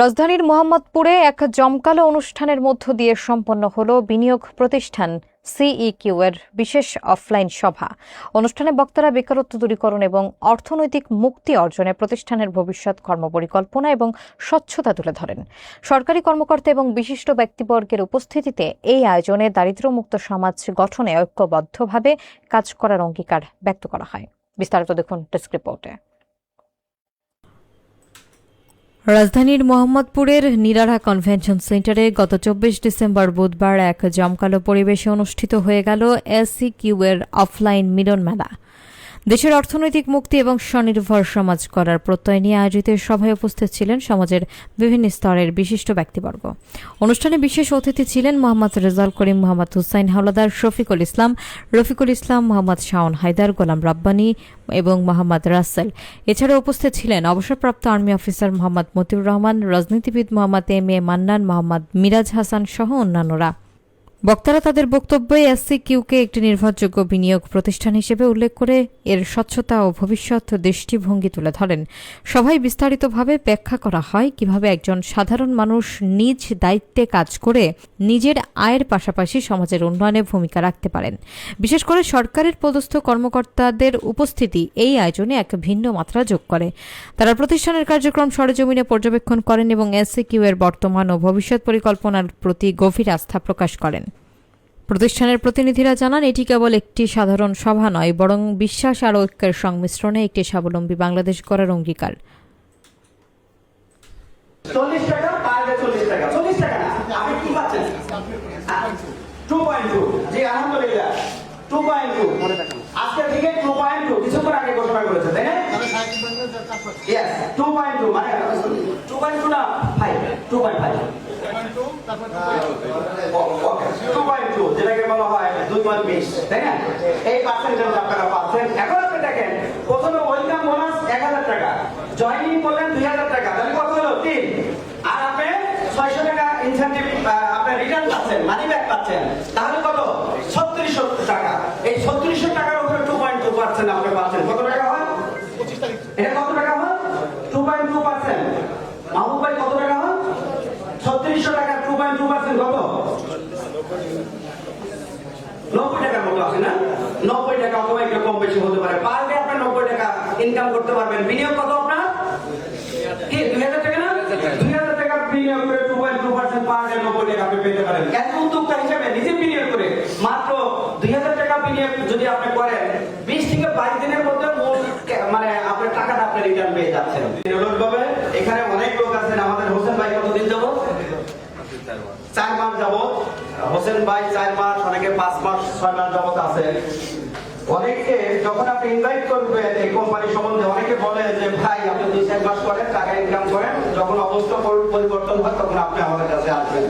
রাজধানীর মোহাম্মদপুরে এক জমকালো অনুষ্ঠানের মধ্য দিয়ে সম্পন্ন হল বিনিয়োগ প্রতিষ্ঠান সিইকিউ এর বিশেষ অফলাইন সভা। অনুষ্ঠানে বক্তারা বেকারত্ব দূরীকরণ এবং অর্থনৈতিক মুক্তি অর্জনে প্রতিষ্ঠানের ভবিষ্যৎ কর্মপরিকল্পনা এবং স্বচ্ছতা তুলে ধরেন। সরকারি কর্মকর্তা এবং বিশিষ্ট ব্যক্তিবর্গের উপস্থিতিতে এই আয়োজনে দারিদ্র্যমুক্ত সমাজ গঠনে ঐক্যবদ্ধভাবে কাজ করার অঙ্গীকার ব্যক্ত করা হয়। বিস্তারিত দেখুন ডেস্ক রিপোর্টে। রাজধানীর মোহাম্মদপুরের নিরারা কনভেনশন সেন্টারে গত চব্বিশ ডিসেম্বর বুধবার এক জমকালো পরিবেশে অনুষ্ঠিত হয়ে গেল এসসিকিউ এর অফলাইন মিলন মেলা দেশের অর্থনৈতিক মুক্তি এবং স্বনির্ভর সমাজ করার প্রত্যয় নিয়ে আয়োজিত সভায় উপস্থিত ছিলেন সমাজের বিভিন্ন স্তরের বিশিষ্ট ব্যক্তিবর্গ। অনুষ্ঠানে বিশেষ অতিথি ছিলেন মোহাম্মদ রেজাল করিম, মোহাম্মদ হুসাইন হাওলাদার, শফিকুল ইসলাম, রফিকুল ইসলাম, মোহাম্মদ শাওন হায়দার, গোলাম রাব্বানী এবং মোহাম্মদ রাসেল। এছাড়া উপস্থিত ছিলেন অবসরপ্রাপ্ত আর্মি অফিসার মোহাম্মদ মতিউর রহমান, রাজনীতিবিদ মোহাম্মদ এম এ মান্নান, মোহাম্মদ মিরাজ হাসান সহ অন্যান্যরা। বক্তারা তাদের বক্তব্যে এসসি কিউকে একটি নির্ভরযোগ্য বিনিয়োগ প্রতিষ্ঠান হিসেবে উল্লেখ করে এর স্বচ্ছতা ও ভবিষ্যৎ দৃষ্টিভঙ্গি তুলে ধরেন। সভায় বিস্তারিতভাবে ব্যাখ্যা করা হয় কীভাবে একজন সাধারণ মানুষ নিজ দায়িত্বে কাজ করে নিজের আয়ের পাশাপাশি সমাজের উন্নয়নে ভূমিকা রাখতে পারেন। বিশেষ করে সরকারের পদস্থ কর্মকর্তাদের উপস্থিতি এই আয়োজনে এক ভিন্ন মাত্রা যোগ করে। তারা প্রতিষ্ঠানের কার্যক্রম সরেজমিনে পর্যবেক্ষণ করেন এবং এসসিকিউ এর বর্তমান ও ভবিষ্যৎ পরিকল্পনার প্রতি গভীর আস্থা প্রকাশ করেন। প্রতিষ্ঠানের প্রতিনিধিরা জানান, এটি কেবল একটি সাধারণ সভা নয়, বরং বিশ্বাস আর ঐক্যের সংমিশ্রণে একটি স্বাবলম্বী বাংলাদেশ গড়ার অঙ্গীকার। মানে টু পয়েন্ট টু না ফাইভ টু পয়েন্ট ফাইভ ছয়শো টাকা রিটার্ন পাচ্ছেন মানি ব্যাক পাচ্ছেন তাহলে কত ছত্রিশশো টাকা এই ছত্রিশশো টাকার উপরে টু পয়েন্ট টু পার্সেন্ট আপনি পাচ্ছেন কত টাকা হয় এটা কত টাকা হয় two point two percent Mahbub ভাই কত টাকা হয় ছত্রিশশো টাকা টু পয়েন্ট টু পার্সেন্ট কত নব্বই টাকার মতো আছে না নব্বই টাকা অথবা একটু কম বেশি হতে পারে। পার ডে আপনার নব্বই টাকা ইনকাম করতে পারবেন। বিনিয়োগ কত আপনার? কি দুই হাজার টাকা না? দুই হাজার টাকা বিনিয়োগ করে two point two percent per day নব্বই টাকা আপনি পেতে পারেন। এত উদ্যোক্তা হিসেবে নিজে বিনিয়োগ করে। মাত্র দুই হাজার টাকা বিনিয়োগ যদি আপনি করেন বিশ থেকে বাইশ দিনের মধ্যে মূল মানে আপনার টাকাটা আপনি রিটার্ন পেয়ে যাচ্ছেন নিরলসভাবে এখানে অনেক লোক আছেন। আমাদের হোসেন ভাই কতদিন যাব? চার মাস যাবত। হোসেন ভাই চার মাস অনেকে পাঁচ মাস ছয় মাস যাবত আছে। অনেকে যখন আপনি ইনভাইট করবেন এই কোম্পানি সম্বন্ধে, অনেকে বলে যে, ভাই, আপনি দুই চার মাস করেন, টাকা ইনকাম করেন, যখন অবস্থা পরিবর্তন হয়, তখন আপনি আমাদের কাছে আসবেন।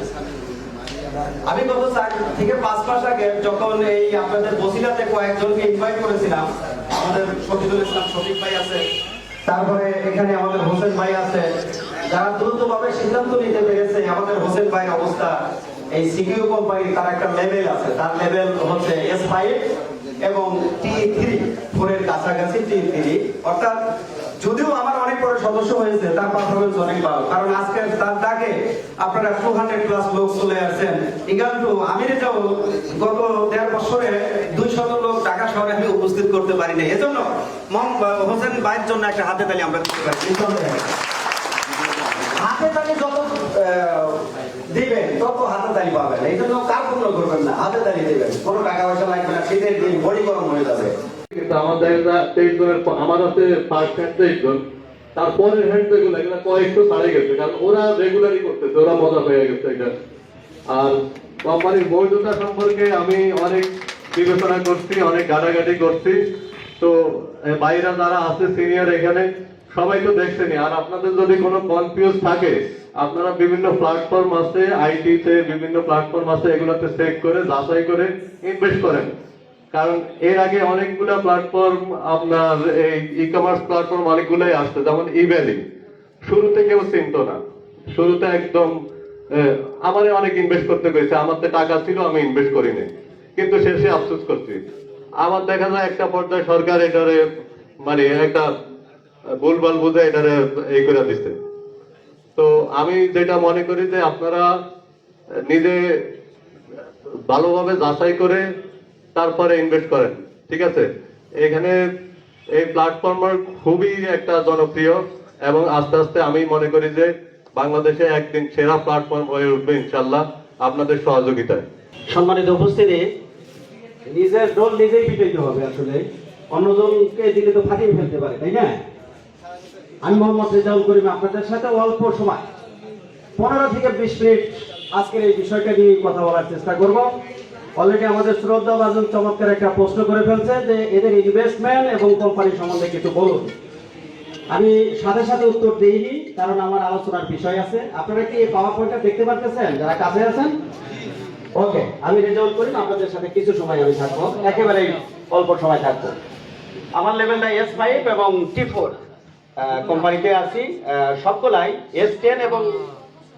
আমি গত চার থেকে পাঁচ মাস আগে যখন এই আপনাদের বসিলাতে কয়েকজনকে ইনভাইট করেছিলাম, আমাদের শফিকুল ইসলাম শফিক ভাই আছে, তারপরে এখানে আমাদের হোসেন ভাই আছে, যারা দ্রুতভাবে সিদ্ধান্ত নিতে পেরেছে আমাদের হোসেন ভাইয়ের অবস্থা, এই সিকিউ কোম্পানির তার একটা লেভেল আছে, তার লেভেল হচ্ছে এস ফাইভ এবং টি থ্রি ফোরের কাছাকাছি টি থ্রি অর্থাৎ যদিও আমার অনেক বড় সদস্য হয়েছে, তার পারফরমেন্স অনেক ভালো। কারণ আজকে তার ডাকে আপনারা টু হান্ড্রেড প্লাস লোক চলে আসছেন। ইগাল টু আমেরিকাও গত দেড় বছরে দুই শত লোক ঢাকা শহরে আমি উপস্থিত করতে পারি না এজন্য হোসেন ভাইয়ের জন্য একটা হাতে তালি আমরা দিতে পারি। হাতে তালি যত দিবেন, তত হাতে পাবেন। এই জন্য করবেন না হাতে দিবেন। কোনো টাকা পয়সা লাগবে না, শীতের দিন বডি গরম হয়ে যাবে। আমার ফার্স্ট তেইশ গেছে, কারণ ওরা ওরা মজা গেছে এটা। আর কোম্পানির বৈধতা সম্পর্কে আমি অনেক বিবেচনা করছি, অনেক গাড়াগাড়ি করছি। তো বাইরে যারা আছে সিনিয়র এখানে, সবাই তো দেখছেনই। আর আপনাদের যদি কোনো কনফিউজ থাকে আপনারা বিভিন্ন প্ল্যাটফর্ম আছে আইটি তে বিভিন্ন প্ল্যাটফর্ম আছে, এগুলোতে চেক করে, যাচাই করে ইনভেস্ট করেন। কারণ এর আগে অনেকগুলা প্ল্যাটফর্ম আপনার এই ই কমার্স প্ল্যাটফর্ম অনেকগুলোই আসছে, যেমন ইভ্যালি শুরুতে কেউ চিনতো না। শুরুতে একদম আমারে অনেক ইনভেস্ট করতে হয়েছে, আমার তো টাকা ছিল, আমি ইনভেস্ট করিনি। কিন্তু শেষে আফসোস করছি। আমার দেখা যায় একটা পর্যায়ে সরকার এটারে মানে একটা ভুলভাল বুঝে এটারে এই করে দিচ্ছে আমি যেটা মনে করি যে আপনারা নিজে ভালোভাবে যাচাই করে তারপরে ইনভেস্ট করেন, ঠিক আছে? এখানে এই প্ল্যাটফর্ম খুবই একটা জনপ্রিয় এবং আস্তে আস্তে আমি মনে করি যে বাংলাদেশে একদিন সেরা প্ল্যাটফর্ম হয়ে উঠবে ইনশাল্লাহ আপনাদের সহযোগিতায়। সম্মানিত উপস্থিতি, নিজের রোল নিজেই পিটাইতে হবে আসলে। অন্যজনকে দিলে তো ফাটিয়ে ফেলতে পারে, তাই না? আমি মোহাম্মদ রেজাউল করিম আপনাদের সাথে অল্প সময়। পনেরো থেকে বিশ মিনিট আজকের এই বিষয়টা নিয়ে কথা বলার চেষ্টা করব। অলরেডি আমাদের শ্রদ্ধা বাজন চমৎকার একটা প্রশ্ন করে ফেলছে যে এদের ইনভেস্টমেন্ট এবং কোম্পানি সম্বন্ধে কিছু বলুন। আমি সাথে সাথে উত্তর দিইনি, কারণ আমার আলোচনার বিষয় আছে। আপনারা কি পাওয়ার পয়েন্টটা দেখতে পারতেছেন? যারা কাছে আছেন? ওকে আমি রেজাল্ট করি আপনাদের সাথে কিছু সময় আমি থাকব। একেবারেই অল্প সময় থাকব। আমার লেভেলটা এস ফাইভ এবং টি ফোর কোম্পানিতে আছি। সবগুলাই এস টেন এবং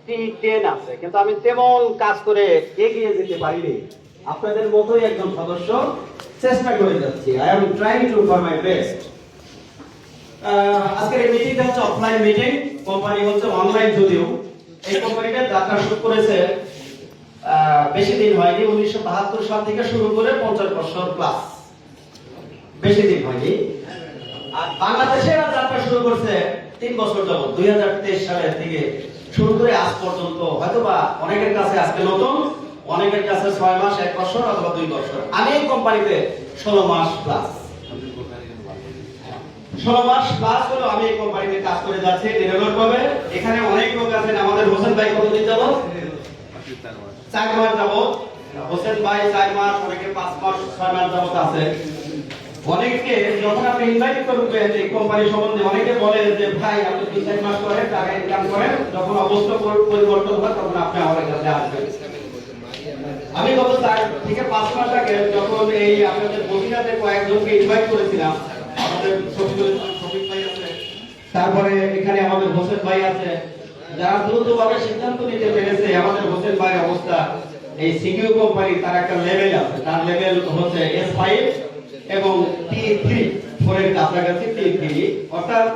টি টেন আছে। কিন্তু আমি তেমন কাজ করে এগিয়ে যেতে পারিনি। আপনাদের মতোই একজন সদস্য চেষ্টা করে যাচ্ছি। I am trying to for my best আজকের এই মিটিংটা হচ্ছে অফলাইন মিটিং কোম্পানি হচ্ছে অনলাইন যদিও। এই কোম্পানিটা যাত্রা শুরু করেছে বেশি দিন হয়নি। উনিশশো বাহাত্তর সাল থেকে শুরু করে পঞ্চাশ বছর প্লাস বেশি দিন হয়নি। আর বাংলাদেশে এরা যাত্রা শুরু করছে তিন বছর যাবত দুই হাজার তেইশ সালের থেকে শুরু করে আজ পর্যন্ত, হয়তোবা অনেকের কাছে আজকে নতুন, অনেকের কাছে ছয় মাস, এক বছর অথবা দুই বছর। আমি এই কোম্পানিতে ষোলো মাস প্লাস ষোলো মাস প্লাস হলো আমি এই কোম্পানিতে কাজ করে যাচ্ছি নিরলসভাবে এখানে অনেক লোক আছেন, আমাদের হোসেন ভাই কতদিন যাব চার মাস যাব হোসেন ভাই চার মাস, অনেকে পাঁচ মাস, ছয় মাস যাবত আছে। অনেকে যখন আপনি ইনভাইট করবেন এই কোম্পানি সম্বন্ধে, অনেকে বলে যে, ভাই, আপনি তিন চার মাস করেন টাকা ইনকাম করেন? যখন অবস্থা পরিবর্তন হয়, তখন আপনি আমাদের কাছে আসবেন। আমি গত চার থেকে পাঁচ মাস আগে যখন এই আপনাদের বহিরাতে কয়েকজনকে ইনভাইট করেছিলাম, আমাদের শফিক ভাই আছে, তারপরে এখানে আমাদের হোসেন ভাই আছে, যারা দ্রুতভাবে সিদ্ধান্ত নিতে পেরেছে, আমাদের হোসেন ভাইয়ের অবস্থা, এই সিকিউ কোম্পানি তার একটা লেভেল আছে, তার লেভেল হচ্ছে এস ফাইভ এবং টি থ্রি ফোরের কাছাকাছি টি থ্রি অর্থাৎ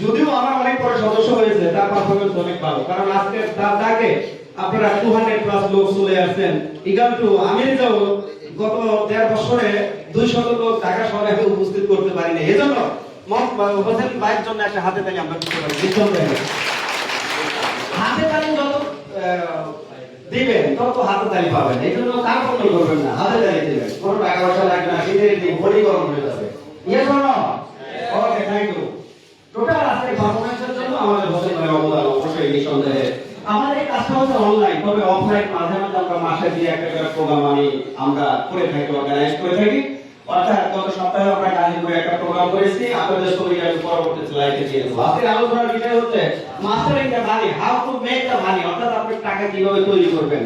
যদিও আমার অনেক পরে সদস্য হয়েছে, তার পারফরমেন্স অনেক ভালো। কারণ আজকে তার ডাকে আপনারা টু হান্ড্রেড প্লাস লোক চলে আসছেন। ইগাল টু আমি যাও, গত দেড় বছরে দুই শত লোক ঢাকা শহরে আমি উপস্থিত করতে পারিনি। এজন্য হোসেন ভাইয়ের জন্য একটা হাতে তালি আমরা দিতে পারি। হাতে তালি যত দিবেন, তত হাতে তালি পাবেন। এই জন্য কার করবেন না, হাতে তালি দিবেন কোনো টাকা পয়সা লাগবে না শীতের দিন বডি গরম হয়ে যাবে ইয়ে শোনো ওকে থ্যাংক ইউ টোটাল আজকে পারফরমেন্সের জন্য আমাদের হোসেন ভাই অবদান অবশ্যই নিঃসন্দেহে আমাদের এই কাজটা হচ্ছে অনলাইন তবে অফলাইন মাঝে মাঝে আমরা মাসে দিয়ে একটা করে প্রোগ্রাম আমি আমরা করে থাকি অর্গানাইজ করে থাকি অর্থাৎ গত সপ্তাহে আমরা একটা করেছি, আপনাদের ছবিটা আমি পরবর্তী স্লাইডে দিয়ে দেবো। আজকের আলোচনার বিষয় হচ্ছে mastering the money how to make the money অর্থাৎ আপনি টাকা কীভাবে তৈরি করবেন,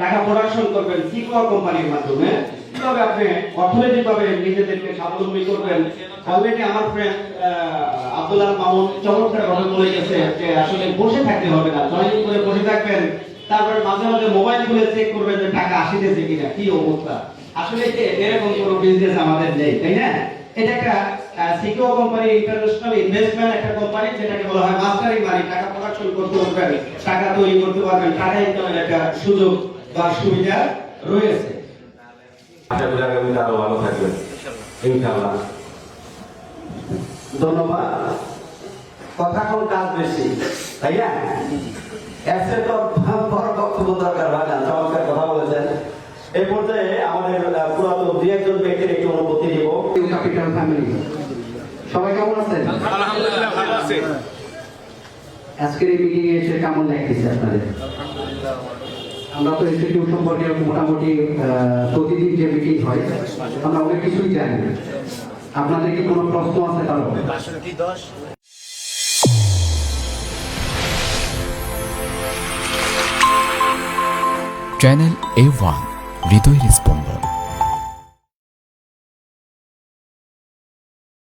টাকা প্রোডাকশন করবেন সিকোয়া কোম্পানির মাধ্যমে, কীভাবে আপনি অর্থনৈতিকভাবে নিজেদেরকে স্বাবলম্বী করবেন। অলরেডি আমার ফ্রেন্ড আব্দুল্লাহ মামুন চমৎকার ভাবে বলে গেছে যে আসলে বসে থাকতে হবে না, জয়েনিং করে বসে থাকবেন, তারপরে মাঝে মাঝে মোবাইল খুলে চেক করবেন যে টাকা আসিতেছে কিনা, কি অবস্থা। আসলে এরকম কোনো বিজনেস আমাদের নেই, তাই না? এটা একটা সিকিউ কোম্পানি ইন্টারন্যাশনাল ইনভেস্টমেন্ট একটা কোম্পানি যেটাকে বলা হয় মাস্টারিং মানি টাকা প্রোডাকশন করতে পারবেন টাকা তৈরি করতে পারবেন টাকা ইনকামের একটা সুযোগ বা সুবিধা রয়েছে। আশা করি আগামীতে আরও ভালো থাকবেন। ইনশাআল্লাহ। ধন্যবাদ। কথা কম কাজ বেশি? তাই না এসে তো বড় বক্তব্য দরকার হয় না চমৎকার কথা বলেছেন। এই পর্যায়ে আমাদের পুরাতন দুই একজন ব্যক্তির একটু অনুমতি দিব। ক্যাপিটাল ফ্যামিলি সবাই কেমন আছেন? আজকের এই মিটিং এ এসে কেমন লাগতেছে আপনাদের? আমরা তো ইনস্টিটিউট সম্পর্কে মোটামুটি প্রতিদিন যে মিটিং হয় আমরা অনেক কিছুই জানি। না আপনাদের কি কোনো প্রশ্ন আছে কারও চ্যানেল এ ওয়ান হৃদয়ের স্পন্দন